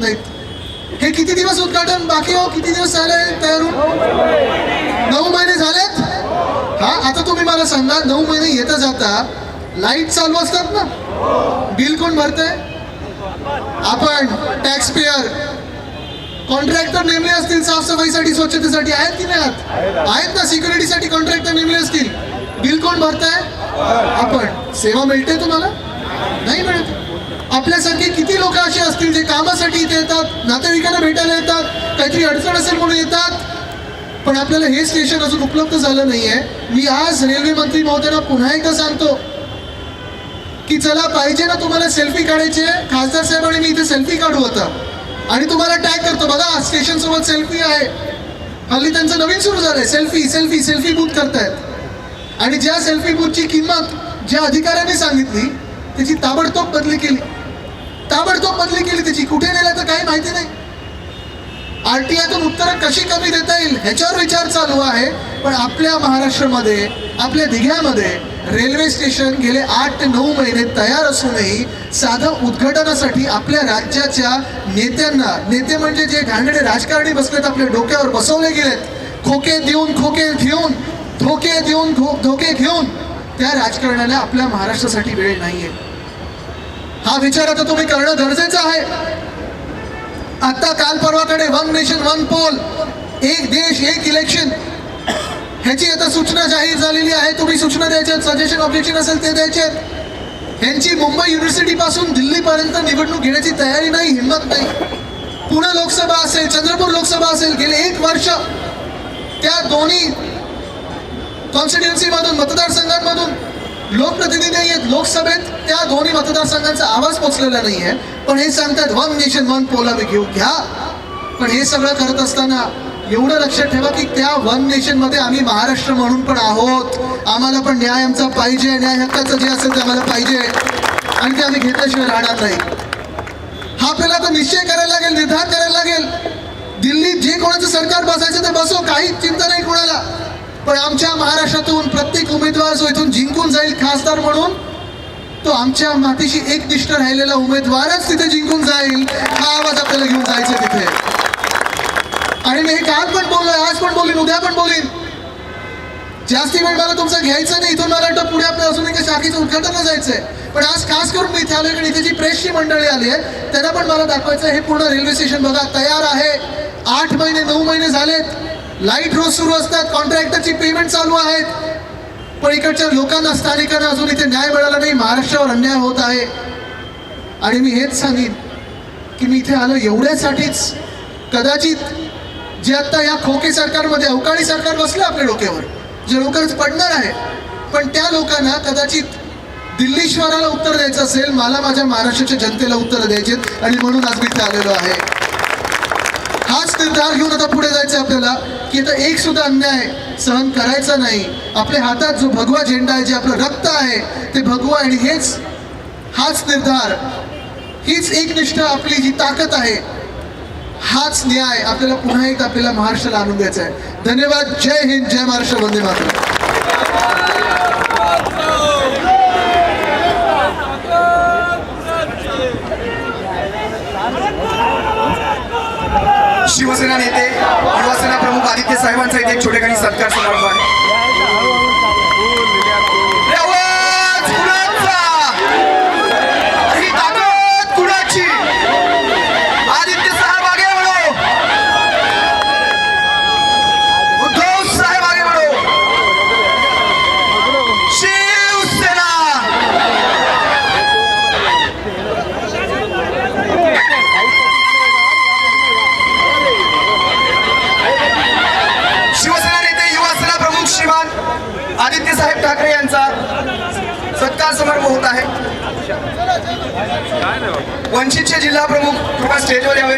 नाहीत हे किती दिवस उद्घाटन बाकी हो? किती दिवस झाले तयार नऊ महिने झालेत? हा आता तुम्ही मला सांगा नऊ महिने येता जाता लाइट चालू असतात ना? बिल कोण भरते आपण टॅक्स पेयर कॉन्ट्रॅक्टर नेमले असतील साफसफाईसाठी स्वच्छतेसाठी आहेत की नाही आहेत? आहेत ना सिक्युरिटीसाठी कॉन्ट्रॅक्टर नेमले असतील. बिल कोण भरताय? आपण. सेवा मिळते तुम्हाला? नाही मिळत. आपल्यासारखे किती लोक असे असतील जे कामासाठी इथे येतात नातेवाईकांना भेटायला येतात काहीतरी अडचण असेल म्हणून येतात? पण आपल्याला हे स्टेशन अजून उपलब्ध झालं नाहीये. मी आज रेल्वे मंत्री महोदयांना पुन्हा एकदा सांगतो की चला पाहिजे ना तुम्हाला सेल्फी काढायचे. खासदार साहेब आणि मी इथे सेल्फी काढू आता. आणि तुम्हाला टॅग करतो. बघा स्टेशन सोबत सेल्फी आहे. हल्ली त्यांचं नवीन सुरू झालंय. सेल्फी सेल्फी सेल्फी बूथ करतायत. आणि ज्या सेल्फी बूथची किंमत ज्या अधिकाऱ्यांनी सांगितली त्याची ताबडतोब बदली केली. ताबडतोब बदली केली त्याची कुठे नेलं तर काही माहिती नाही. आरटीआयतून उत्तरं कशी कमी देता येईल ह्याच्यावर विचार चालू आहे. पण आपल्या महाराष्ट्रामध्ये आपल्या दिघ्यामध्ये रेल्वे स्टेशन गेले आठ ते नऊ महिने तयार असूनही साधं उद्घाटनासाठी आपल्या राज्याच्या नेत्यांना नेते म्हणजे जे घाणेरडे राजकारणी बसलेत आपल्या डोक्यावर बसवले गेलेत. खोके देऊन खोके घेऊन धोके देऊन धोके घेऊन त्या राजकारणाला आपल्या महाराष्ट्रासाठी वेळ नाही आहे हा विचार आता तुम्ही करणं गरजेचं आहे. आता काल परवाकडे वन नेशन वन पोल एक देश एक इलेक्शन ह्याची आता सूचना जाहीर झालेली आहे. तुम्ही सूचना द्यायच्या सजेशन ऑब्जेक्शन असेल ते द्यायचे. ह्यांची मुंबई युनिव्हर्सिटीपासून दिल्लीपर्यंत निवडणूक घेण्याची तयारी नाही हिंमत नाही. पुणे लोकसभा असेल चंद्रपूर लोकसभा असेल गेले एक वर्ष त्या दोन्ही कॉन्स्टिट्युन्सीमधून मतदारसंघांमधून लोकप्रतिनिधी नाही आहेत लोकसभेत त्या दोन्ही मतदारसंघांचा आवाज पोचलेला नाही आहे पण हे सांगतात वन नेशन वन पोल आम्ही घेऊ. घ्या. पण हे सगळं करत असताना एवढं लक्षात ठेवा की त्या वन नेशनमध्ये आम्ही महाराष्ट्र म्हणून पण आहोत. आम्हाला पण न्याय आमचा पाहिजे न्याय हक्काचं जे असेल ते आम्हाला पाहिजे. आणि ते आम्ही घेतल्याशिवाय राहणार नाही. हा आपल्याला आता निश्चय करायला लागेल निर्धार करायला लागेल. दिल्लीत जे कोणाचं सरकार बसायचं ते बसो काही चिंता नाही कोणाला. पण आमच्या महाराष्ट्रातून प्रत्येक उमेदवार जो इथून जिंकून करून तो आमच्या मातीशी एकनिष्ठ राहिलेला उमेदवारच तिथे जिंकून जाईल हा आवाज आपल्याला घेऊन जायचा तिथे. आणि मी हे काल पण बोललोय आज पण बोलीन उद्या पण बोलीन जास्ती वेळ मला तुमचं घ्यायचं नाही इथून मला वाटतं पुढे आपल्या अजून एका शाखेचं उद्घाटनला जायचंय. पण आज खास करून मी इथे आलोय कारण इथे जी प्रेसची मंडळी आली आहे त्यांना पण मला दाखवायचं आहे. हे पूर्ण रेल्वे स्टेशन बघा तयार आहे. आठ महिने नऊ महिने झालेत. लाइट रोज सुरू असतात कॉन्ट्रॅक्टरची पेमेंट चालू आहेत. पण इकडच्या लोकांना स्थानिकांना अजून इथे न्याय मिळाला नाही. महाराष्ट्रावर अन्याय होत आहे. आणि मी हेच सांगेन की मी इथे आलो एवढ्यासाठीच. कदाचित जे आता या खोके सरकारमध्ये अवकाळी सरकार बसलं आपल्या डोक्यावर जे लवकरच पडणार आहे. पण त्या लोकांना कदाचित दिल्लीश्वराला उत्तर द्यायचं असेल मला माझ्या महाराष्ट्राच्या जनतेला उत्तर द्यायचे आणि म्हणून आज मी इथे आलेलो आहे. हाच निर्धार घेऊन आता पुढे जायचं आपल्याला की आता एक सुद्धा अन्याय सहन करायचा नाही. आपल्या हातात जो भगवा झेंडा आहे जे आपलं रक्त आहे ते भगवा आणि हेच हाच निर्धार. हीच एकनिष्ठ आपली जी ताकद आहे हाच न्याय आपल्याला पुन्हा एकदा आपल्याला महाराष्ट्राला आणून द्यायचा आहे. धन्यवाद. जय हिंद. जय महाराष्ट्र. वंदे मातरम शिवसेना नेते युवासेना प्रमुख आदित्य साहेबांचा इथे एक छोटे काही सत्कार समारंभ आहे. वंचितचे जिल्हा प्रमुख कृपया स्टेजवर यावे.